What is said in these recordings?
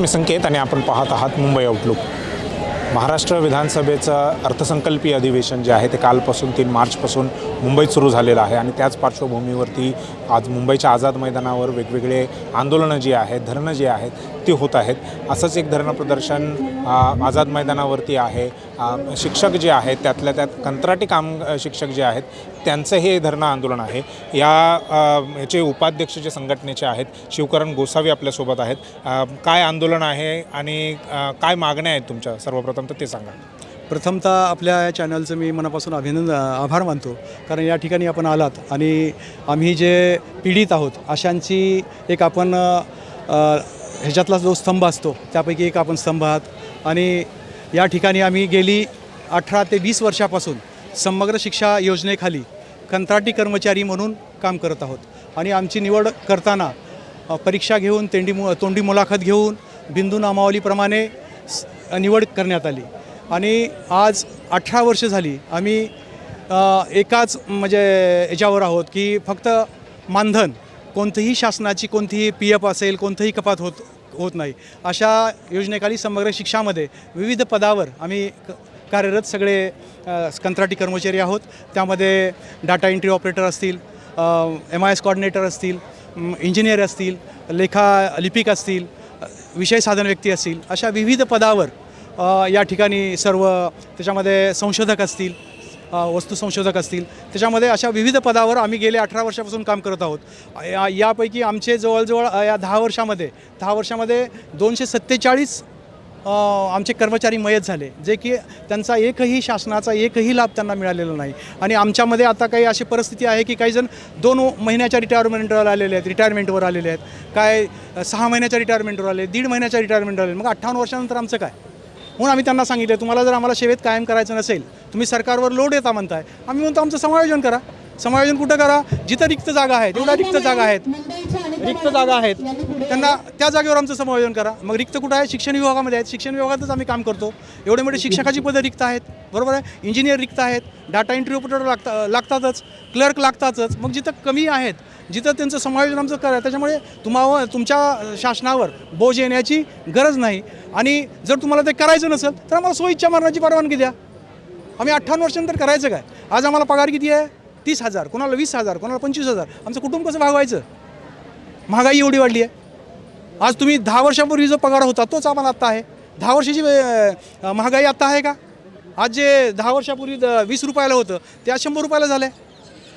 मी संकेत आणि आपण पाहत आहात मुंबई आउटलुक महाराष्ट्र विधानसभेचं अर्थसंकल्पीय अधिवेशन जे आहे ते कालपासून तीन मार्चपासून मुंबईत सुरू झालेलं आहे आणि त्याच पार्श्वभूमीवरती आज मुंबईच्या आझाद मैदानावर वेगवेगळे आंदोलनं जी आहेत धरणं जी आहेत ते होत आहेत. असंच एक धरणं प्रदर्शन आझाद मैदानावरती आहे. शिक्षक जे आहेत त्यातल्या त्यात कंत्राटी काम शिक्षक जे आहेत त्यांचं हे धरणं आंदोलन आहे. या याचे उपाध्यक्ष जे संघटनेचे आहेत शिवकरण गोसावी आपल्यासोबत आहेत. काय आंदोलन आहे आणि काय मागण्या आहेत तुमच्या? सर्वप्रथम तर ते सांगा. प्रथमतः आपल्या या चॅनलचं मी मनापासून अभिनंदन आभार मानतो. कारण या ठिकाणी आपण आलात आणि आम्ही जे पीडित आहोत अशांची एक आपण ह्याच्यातला जो स्तंभ असतो त्यापैकी एक आपण स्तंभ आहात. आणि या ठिकाणी आम्ही गेली अठरा ते वीस वर्षापासून समग्र शिक्षा योजनेखाली कंत्राटी कर्मचारी म्हणून काम करत आहोत. आणि आमची निवड करताना परीक्षा घेऊन तेंडी मु तोंडी मुलाखत घेऊन बिंदू नामावलीप्रमाणे निवड करण्यात आली. आणि आज अठरा वर्ष झाली आम्ही एकाच म्हणजे याच्यावर आहोत की फक्त मानधन कोणतीही शासनाची कोणतीही पी एफ असेल कोणतंही कपात होत होत नाही. अशा योजनेखाली समग्र शिक्षामध्ये विविध पदावर आम्ही क कार्यरत सगळे कंत्राटी कर्मचारी आहोत. त्यामध्ये डाटा एंट्री ऑपरेटर असतील एम आय एस कॉर्डिनेटर असतील इंजिनियर असतील लेखा लिपिक असतील विषय साधन व्यक्ती असतील. अशा विविध पदावर या ठिकाणी सर्व त्याच्यामध्ये संशोधक असतील वस्तू संशोधक असतील. त्याच्यामध्ये अशा विविध पदावर आम्ही गेले अठरा वर्षापासून काम करत आहोत. या यापैकी आमचे जवळजवळ या दहा वर्षामध्ये दहा वर्षामध्ये दोनशे सत्तेचाळीस आमचे कर्मचारी मयत झाले जे की त्यांचा एकही शासनाचा एकही लाभ त्यांना मिळालेला नाही. आणि आमच्यामध्ये आता काही अशी परिस्थिती आहे की काही जण दोन महिन्याच्या रिटायरमेंटवर आलेले आहेत रिटायरमेंटवर आलेले आहेत. काय सहा महिन्याच्या रिटायरमेंटवर आले दीड महिन्याच्या रिटायरमेंटवर आले मग अठ्ठावन्न वर्षानंतर आमचं काय? म्हणून आम्ही त्यांना सांगितलं तुम्हाला जर आम्हाला सेवेत कायम करायचं नसेल तुम्ही सरकारवर लोड येता म्हणताय आम्ही म्हणतो आमचं समायोजन करा. समायोजन कुठं करा? जिथं रिक्त जागा आहेत एवढ्या रिक्त जागा आहेत. रिक्त जागा आहेत. त्यांना त्या जागेवर आमचं समायोजन करा. मग रिक्त कुठं आहे? शिक्षण विभागामध्ये आहेत. शिक्षण विभागातच आम्ही काम करतो. एवढे मोठे शिक्षकाची पदं रिक्त आहेत. बरोबर आहे? इंजिनियर रिक्त आहेत. डाटा एंट्री ऑपरेटर लागता लागतातच. क्लर्क लागतातच. मग जिथं कमी आहेत जिथं त्यांचं समायोजन आमचं करा त्याच्यामुळे तुम्हाला तुमच्या शासनावर बोज येण्याची गरज नाही. आणि जर तुम्हाला ते करायचं नसेल तर आम्हाला स्वइच्छा मरणाची परवानगी द्या. आम्ही अठ्ठावन्न वर्षानंतर करायचं काय? आज आम्हाला पगार किती आहे? तीस हजार. कोणाला वीस हजार कोणाला पंचवीस हजार. आमचं कुटुंब कसं भागवायचं? महागाई एवढी वाढली आहे. आज तुम्ही दहा वर्षापूर्वी जो पगार होता तोच आम्हाला आत्ता आहे. दहा वर्षाची महागाई आत्ता आहे का? आज जे दहा वर्षापूर्वी वीस रुपयाला होतं ते आज शंभर रुपयाला झालं आहे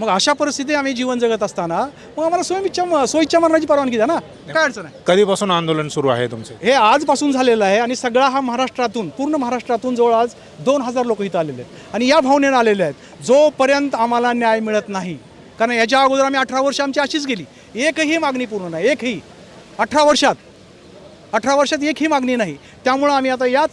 मग अशा परिस्थितीत आम्ही जीवन जगत असताना मग आम्हाला सोयीच्या सोयीच्या मरणाची परवानगी द्या ना. काय अडचण आहे? कधीपासून आंदोलन सुरू आहे तुमचे? हे आजपासून झालेलं आहे आणि सगळा हा महाराष्ट्रातून पूर्ण महाराष्ट्रातून जवळ आज दोन हजार लोक इथं आलेले आहेत. आणि या भावनेनं आलेले आहेत जोपर्यंत आम्हाला न्याय मिळत नाही कारण याच्या अगोदर आम्ही अठरा वर्ष आमची अशीच गेली. एकही मागणी पूर्ण नाही एकही. अठरा वर्षात अठरा वर्षात एकही मागणी नाही. त्यामुळं आम्ही आता या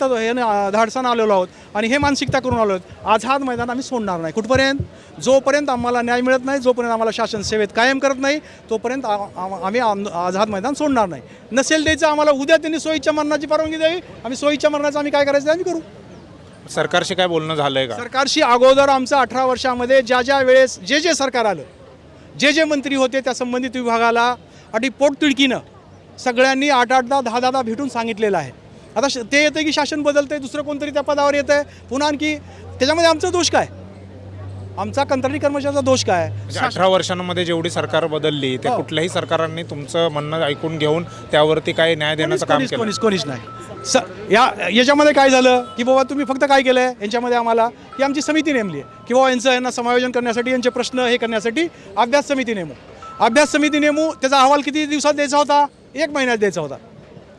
धाडसानं आलेलो आहोत आणि हे मानसिकता करून आलो आहोत. आझाद मैदान आम्ही सोडणार नाही. कुठपर्यंत? जोपर्यंत आम्हाला न्याय मिळत नाही जोपर्यंत आम्हाला शासन सेवेत कायम करत नाही तोपर्यंत आम्ही आम- आझाद मैदान सोडणार नाही. नसेल द्यायचं आम्हाला उद्या त्यांनी सोयीच्या मरणाची परवानगी द्यावी. आम्ही सोयीच्या मरणाचं आम्ही काय करायचं आम्ही करू. सरकारशी काय बोलणं झालंय का? सरकारशी अगोदर आमचं अठरा वर्षामध्ये ज्या ज्या वेळेस जे जे सरकार आलं जे जे मंत्री होते त्या संबंधित विभागाला आणि पोटतिडकीनं सगळ्यांनी आठ आठ दहा दहा भेटून सांगितलेलं आहे. आता श- ते येतं की शासन बदलतंय दुसरं कोणतरी त्या पदावर येतं आहे पुन्हा आणखी त्याच्यामध्ये आमचा दोष काय? आमचा कंत्राटी कर्मचाऱ्याचा दोष काय? म्हणजे अठरा वर्षांमध्ये जेवढी सरकार बदलली ते हो. कुठल्याही सरकारांनी तुमचं म्हणणं ऐकून घेऊन त्यावरती काय न्याय देण्याचं काम केलं. कोणीच कोणीच नाही. स या याच्यामध्ये काय झालं? की बाबा तुम्ही फक्त काय केलं आहे यांच्यामध्ये आम्हाला की आमची समिती नेमली आहे. की बाबा यांचं यांना समायोजन करण्यासाठी यांचे प्रश्न हे करण्यासाठी अभ्यास समिती नेमू. अभ्यास समिती नेमू त्याचा अहवाल किती दिवसात द्यायचा होता? एक महिन्यात द्यायचा होता.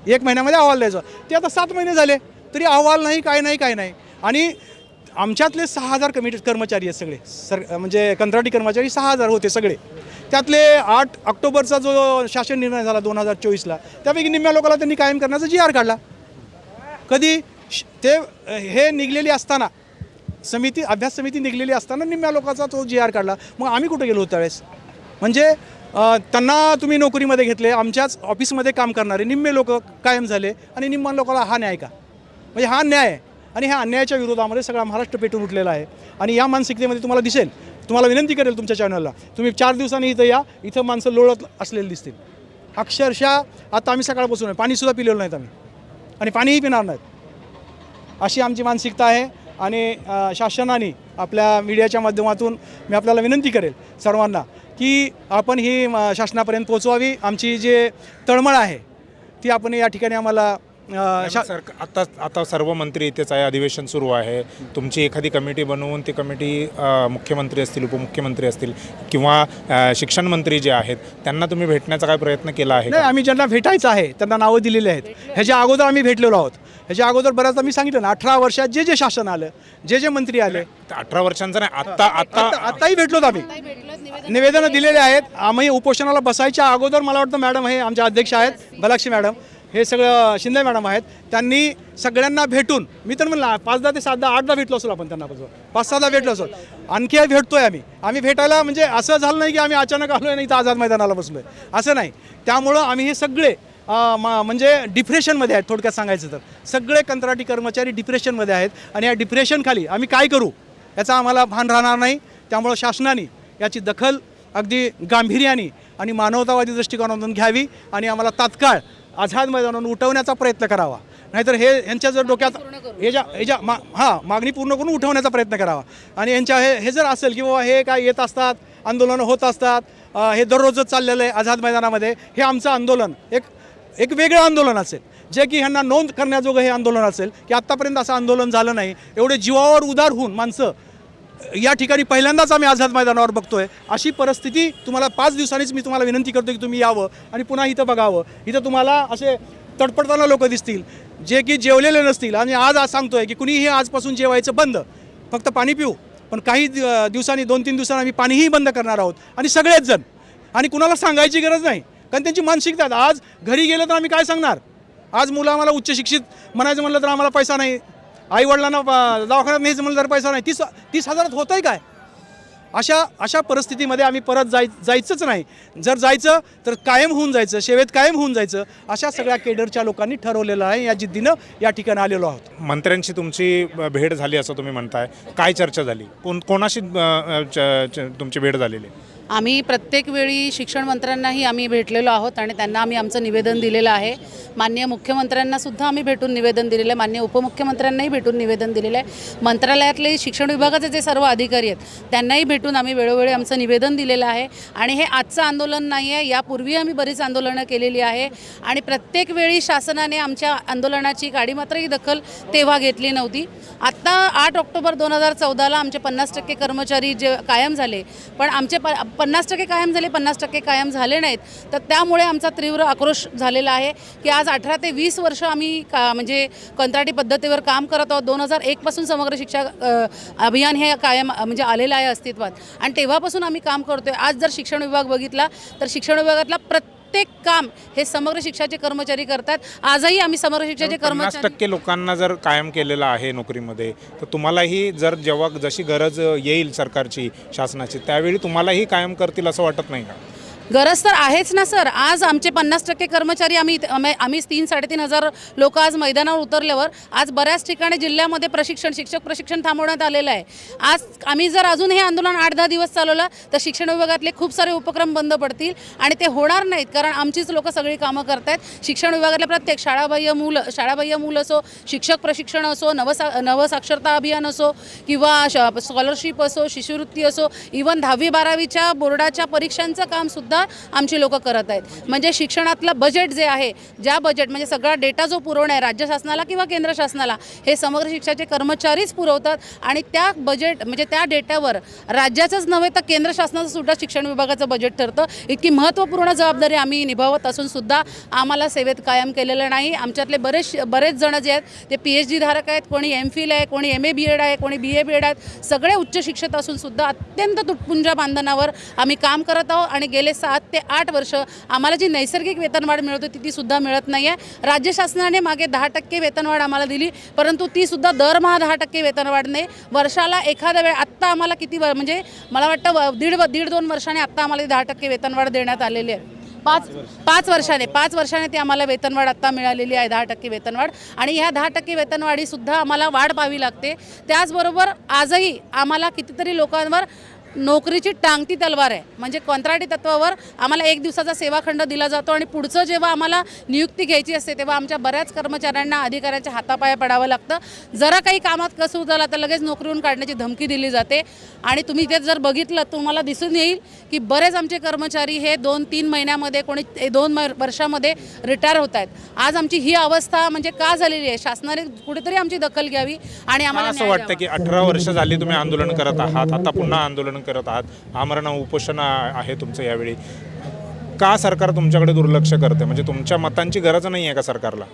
एक महिन्यामध्ये अहवाल द्यायचा. ते आता सात महिने झाले. तरी अहवाल नाही काय नाही काय नाही. आणि आमच्यातले सहा हजार कमिटी कर्मचारी आहेत सगळे. सर म्हणजे कंत्राटी कर्मचारी सहा हजार होते सगळे. त्यातले आठ ऑक्टोबरचा जो शासन निर्णय झाला दोन हजार चोवीसला त्यापैकी निम्म्या लोकांना त्यांनी कायम करण्याचा जी आर काढला. कधी श- ते हे निघलेली असताना समिती अभ्यास समिती निघलेली असताना निम्म्या लोकांचा तो जी आर काढला. मग आम्ही कुठे गेलो होतो त्यावेळेस? म्हणजे त्यांना तुम्ही नोकरीमध्ये घेतले आमच्याच ऑफिसमध्ये काम करणारे निम्मे लोक कायम झाले आणि निम्मा लोकांना हा न्याय का? म्हणजे हा न्याय आहे आणि ह्या अन्यायाच्या विरोधामध्ये सगळा महाराष्ट्र पेटून उठलेला आहे. आणि या मानसिकतेमध्ये तुम्हाला दिसेल तुम्हाला विनंती करेल तुमच्या चॅनलला तुम्ही चार दिवसांनी इथं या इथं माणसं लोळत असलेली दिसतील. अक्षरशः आता आम्ही सकाळपासून आहे पाणीसुद्धा पिलेलं नाहीत आम्ही. आणि पाणीही पिणार नाहीत. अशी आमची मानसिकता आहे आणि शासनाने आपल्या मीडियाच्या माध्यमातून मी आपल्याला विनंती करेल सर्वांना की आपण ही म, शासनापर्यंत पोचवावी आमची जे तळमळ आहे ती आपण या ठिकाणी आम्हाला शा सर आता आता सर्व मंत्री इथेच आहे अधिवेशन सुरू आहे. तुमची एखादी कमिटी बनवून ती कमिटी मुख्यमंत्री असतील उपमुख्यमंत्री असतील किंवा शिक्षण मंत्री जे आहेत त्यांना तुम्ही भेटण्याचा काय प्रयत्न केला आहे नाही? आम्ही ज्यांना भेटायचं आहे त्यांना नावं दिलेली आहेत. ह्याच्या अगोदर आम्ही भेटलेलो आहोत. ह्याच्या अगोदर बऱ्याचदा मी सांगितलं ना अठरा वर्षात जे जे शासन आलं जे जे मंत्री आले. अठरा वर्षांचा नाही आता आता आता आताही भेटलोत आम्ही. निवेदनं दिलेले आहेत. आम्ही उपोषणाला बसायच्या अगोदर मला वाटतं मॅडम हे आमच्या अध्यक्ष आहेत बलाक्षी मॅडम. हे सगळं शिंदे मॅडम आहेत. त्यांनी सगळ्यांना भेटून मी तर म्हणलं पाच दहा ते सात दहा आठ दहा भेटलो असेल आपण त्यांना पासून पाच सहा दहा भेटलो असो आणखी भेटतोय आम्ही. आम्ही भेटायला म्हणजे असं झालं नाही की आम्ही अचानक आलो नाही तर आझाद मैदानाला बसलोय. असं नाही. त्यामुळं आम्ही हे सगळे मा- म्हणजे डिप्रेशनमध्ये आहेत थोडक्यात सांगायचं तर. सगळे कंत्राटी कर्मचारी डिप्रेशनमध्ये आहेत आणि या डिप्रेशनखाली आम्ही काय करू? याचा आम्हाला भान राहणार नाही. त्यामुळं शासनाने याची दखल अगदी गांभीर्याने आणि मानवतावादी दृष्टिकोनातून घ्यावी आणि आम्हाला तात्काळ आझाद मैदानावरून उठवण्याचा प्रयत्न करावा. नाहीतर हे यांच्या जर डोक्यात हे ज्या हे ज्या मा हां मागणी पूर्ण करून उठवण्याचा प्रयत्न करावा. आणि यांच्या हे हे जर असेल की बाबा हे काय येत असतात आंदोलनं होत असतात हे दररोजच चाललेलं आहे आझाद मैदानामध्ये हे आमचं आंदोलन एक एक वेगळं आंदोलन असेल. जे की ह्यांना नोंद करण्याजोगं हे आंदोलन असेल की आत्तापर्यंत असं आंदोलन झालं नाही. एवढे जीवावर उदार होऊन माणसं या ठिकाणी पहिल्यांदाच आम्ही आझाद मैदानावर बघतोय. अशी परिस्थिती तुम्हाला पाच दिवसांनीच मी तुम्हाला विनंती करतो की तुम्ही यावं आणि पुन्हा इथं बघावं. इथं तुम्हाला असे तडपडताना लोक दिसतील जे की जेवलेले नसतील. आणि आज आज सांगतोय की कुणीही आजपासून जेवायचं बंद. फक्त पाणी पिऊ. पण काही दिवसांनी दोन तीन दिवसांनी आम्ही पाणीही बंद करणार आहोत. आणि सगळेच जण. आणि कुणाला सांगायची गरज नाही. कारण त्यांची मानसिकता आज घरी गेलं तर आम्ही काय सांगणार? आज मुलं आम्हाला उच्च शिक्षित म्हणायचं म्हणलं तर आम्हाला पैसा नाही. आई वडिलांना दवाखान्यात न्यायचं म्हणलं तर पैसा नाही. तीस तीस हजारात होतंय काय? अशा अशा परिस्थितीमध्ये आम्ही परत जाय जायचंच नाही. जर जायचं तर कायम होऊन जायचं सेवेत कायम होऊन जायचं अशा सगळ्या केडरच्या लोकांनी ठरवलेलं आहे. या जिद्दीनं या ठिकाणी आलेलो आहोत. मंत्र्यांशी तुमची भेट झाली असं तुम्ही म्हणताय. काय चर्चा झाली? कोण कोणाशी च- तुमची भेट झालेली? आहे? आम्ही प्रत्येक वेळी शिक्षण मंत्र्यांनाही आम्ही भेटलेलो आहोत आणि त्यांना आम्ही आमचं निवेदन दिलेलं आहे. मान्य मुख्यमंत्र्यांनासुद्धा आम्ही भेटून निवेदन दिलेलं आहे. मान्य उपमुख्यमंत्र्यांनाही भेटून निवेदन दिलेलं आहे. मंत्रालयातले शिक्षण विभागाचे जे सर्व अधिकारी आहेत त्यांनाही भेटून आम्ही वेळोवेळी आमचं निवेदन दिलेलं आहे. आणि हे आजचं आंदोलन नाही आहे यापूर्वी आम्ही बरीच आंदोलनं केलेली आहे. आणि प्रत्येक वेळी शासनाने आमच्या आंदोलनाची गाडी मात्र ही दखल तेव्हा घेतली नव्हती. आत्ता आठ ऑक्टोबर दोन हजार चौदाला आमचे पन्नास टक्के कर्मचारी जे कायम झाले पण आमचे प पन्नास टक्के कायम झाले पन्नास टक्के कायम झाले नाहीत. तर त्यामुळे आमचा तीव्र आक्रोश झालेला आहे की आज अठरा ते वीस वर्ष आम्ही का म्हणजे कंत्राटी पद्धतीवर काम करत आहोत. दोन हजार एकपासून समग्र शिक्षा अभियान हे कायम म्हणजे आलेलं आहे अस्तित्वात. आणि तेव्हापासून आम्ही काम करतोय. आज जर शिक्षण विभाग बघितला तर शिक्षण विभागातला प्रत्येक काम हे समग्र शिक्षाचे कर्मचारी करतात. आजही आम्ही समग्र शिक्षाचे कर्मचारी टक्के लोकांना जर कायम केलेलं आहे नोकरीमध्ये तर तुम्हालाही जर जेव्हा जशी गरज येईल सरकारची शासनाची त्यावेळी तुम्हालाही कायम करतील असं वाटत नाही का? गरज तर आहेच ना सर. आज आमचे पन्नास टक्के कर्मचारी आम्ही इथे- आम्ही आम्ही तीन साडेतीन हजार लोक आज मैदानावर उतरल्यावर आज बऱ्याच ठिकाणी जिल्ह्यामध्ये प्रशिक्षण शिक्षक प्रशिक्षण थांबवण्यात आलेलं आहे. आज आम्ही जर अजून हे आंदोलन आठ दहा दिवस चालवलं तर शिक्षण विभागातले खूप सारे उपक्रम बंद पडतील आणि ते होणार नाहीत कारण आमचीच लोक सगळी कामं करतायत. शिक्षण विभागातल्या प्रत्येक शाळाबाह्य मूल शाळाबाह्य मूल असो शिक्षक प्रशिक्षण असो नवसा नवसाक्षरता अभियान असो किंवा स्कॉलरशिप असो शिष्यवृत्ती असो इवन दहावी बारावीच्या बोर्डाच्या परीक्षांचं कामसुद्धा आमची लोक करत आहेत. म्हणजे शिक्षणातलं बजेट जे आहे ज्या बजेट म्हणजे सगळा डेटा जो पुरवणं आहे राज्य शासनाला किंवा केंद्र शासनाला हे समग्र शिक्षाचे कर्मचारीच पुरवतात आणि त्या बजेट म्हणजे त्या डेटावर राज्याचंच नव्हे तर केंद्र शासनाचं सुद्धा शिक्षण विभागाचं बजेट ठरतं. इतकी महत्त्वपूर्ण जबाबदारी आम्ही निभावत असून सुद्धा आम्हाला सेवेत कायम केलेलं नाही. आमच्यातले बरेच बरेच जण जे आहेत ते पी एच डी धारक आहेत कोणी एम फिल आहे कोणी एम ए बी एड आहे कोणी बी ए बी एड आहेत सगळे उच्च शिक्षित असून सुद्धा अत्यंत तुटपुंजा बांधनावर आम्ही काम करत आहोत आणि गेले सात ते आठ वर्ष आम्हाला जी नैसर्गिक वेतनवाढ मिळत होती ती सुद्धा मिळत नाही आहे राज्य शासनाने मागे दहा टक्के वेतनवाढ आम्हाला दिली परंतु ती सुद्धा दरमहा दहा टक्के वेतनवाढ नाही. वर्षाला एखाद्या वेळ आत्ता आम्हाला किती व म्हणजे मला वाटतं व- दीड दीड दोन वर्षाने आत्ता आम्हाला दहा टक्के वेतनवाढ देण्यात आलेली आहे. पाच पाच वर्षाने पाच वर्षाने ती आम्हाला वेतनवाढ आत्ता मिळालेली आहे दहा टक्के वेतनवाढ आणि ह्या दहा टक्के वेतनवाढीसुद्धा आम्हाला वाढ पाहावी लागते. त्याचबरोबर आजही आम्हाला कितीतरी लोकांवर नोकरीची टांगती तलवार आहे. म्हणजे कंत्राटी तत्वावर आम्हाला एक दिवसाचा सेवाखंड दिला जातो आणि पुढचं जेव्हा आम्हाला नियुक्ती घ्यायची असते तेव्हा आमच्या बऱ्याच कर्मचाऱ्यांना अधिकाऱ्याच्या हातापाया पडावं लागतं. जरा काही कामात कसं झाला तर लगेच नोकरीवरून काढण्याची धमकी दिली जाते. आणि तुम्ही इथे जर बघितलं तुम्हाला दिसून येईल की बरेच आमचे कर्मचारी हे दोन तीन महिन्यामध्ये कोणी दोन मै- वर्षामध्ये रिटायर होत आहेत. आज आमची ही अवस्था म्हणजे का झालेली आहे? शासनाने कुठेतरी आमची दखल घ्यावी आणि आम्हाला असं वाटतं. की अठरा वर्ष झाली तुम्ही आंदोलन करत आहात. आता पुन्हा आंदोलन करत आहात? आमरण उपोषण आहे तुमचं यावेळी. का सरकार तुमच्याकडे दुर्लक्ष करते? म्हणजे तुमच्या मतांची गरज नाही आहे का सरकारला?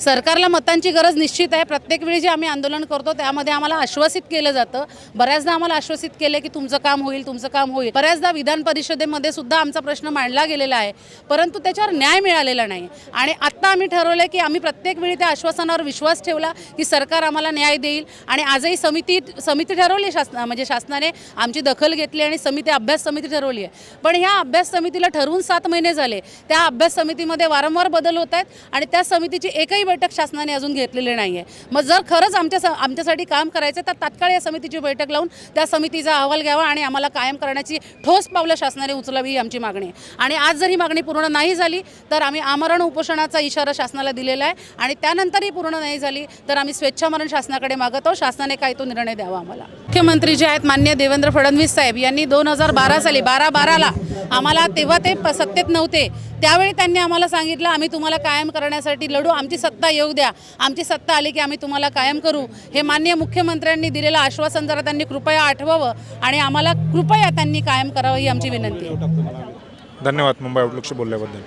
सरकारला मतांची गरज निश्चित आहे. प्रत्येक वेळी जे आम्ही आंदोलन करतो त्यामध्ये आम्हाला आश्वासित केलं जातं. बऱ्याचदा आम्हाला आश्वासित केलं की तुमचं काम होईल तुमचं काम होईल. बऱ्याचदा विधान परिषदेमध्ये सुद्धा आमचा प्रश्न मांडला गेलेला आहे. परंतु त्याच्यावर न्याय मिळालेला नाही. आणि आत्ता आम्ही ठरवलं की आम्ही प्रत्येक वेळी त्या आश्वासनावर विश्वास ठेवला की सरकार आम्हाला न्याय देईल. आणि आजही समिती समिती ठरवली शासना म्हणजे शासनाने आमची दखल घेतली आणि समिती अभ्यास समिती ठरवली आहे. पण ह्या अभ्यास समितीला ठरवून सात महिने झाले. त्या अभ्यास समितीमध्ये वारंवार बदल होत आहेत आणि त्या समितीची एकही बैठक शासनाने अजून घेतलेली नाही आहे मग जर खरंच आमच्या स- आमच्यासाठी काम करायचं तर तात्काळ या समितीची बैठक लावून त्या समितीचा अहवाल घ्यावा आणि आम्हाला कायम करण्याची ठोस पावलं शासनाने उचलावी ही आमची मागणी आहे. आणि आज जर ही मागणी पूर्ण नाही झाली तर आम्ही आमरण उपोषणाचा इशारा शासनाला दिलेला आहे आणि त्यानंतरही पूर्ण नाही झाली तर आम्ही स्वेच्छामरण शासनाकडे मागत आहोत. शासनाने काही तो निर्णय द्यावा आम्हाला. मुख्यमंत्री जे आहेत मान्य देवेंद्र फडणवीस साहेब यांनी दोन हजार बारा साली बारा बाराला आम्हाला तेव्हा ते सत्तेत नव्हते. त्यावेळी त्यांनी आम्हाला सांगितलं आम्ही तुम्हाला कायम करण्यासाठी लढू. आमची सत्ता येऊ द्या. आमची सत्ता आली की आम्ही तुम्हाला कायम करू. हे माननीय मुख्यमंत्र्यांनी दिलेलं आश्वासन जरा त्यांनी कृपया आठवावं आणि आम्हाला कृपया त्यांनी कायम करावं ही आमची विनंती आहे. धन्यवाद. मुंबई आउटलुकशी बोलल्याबद्दल.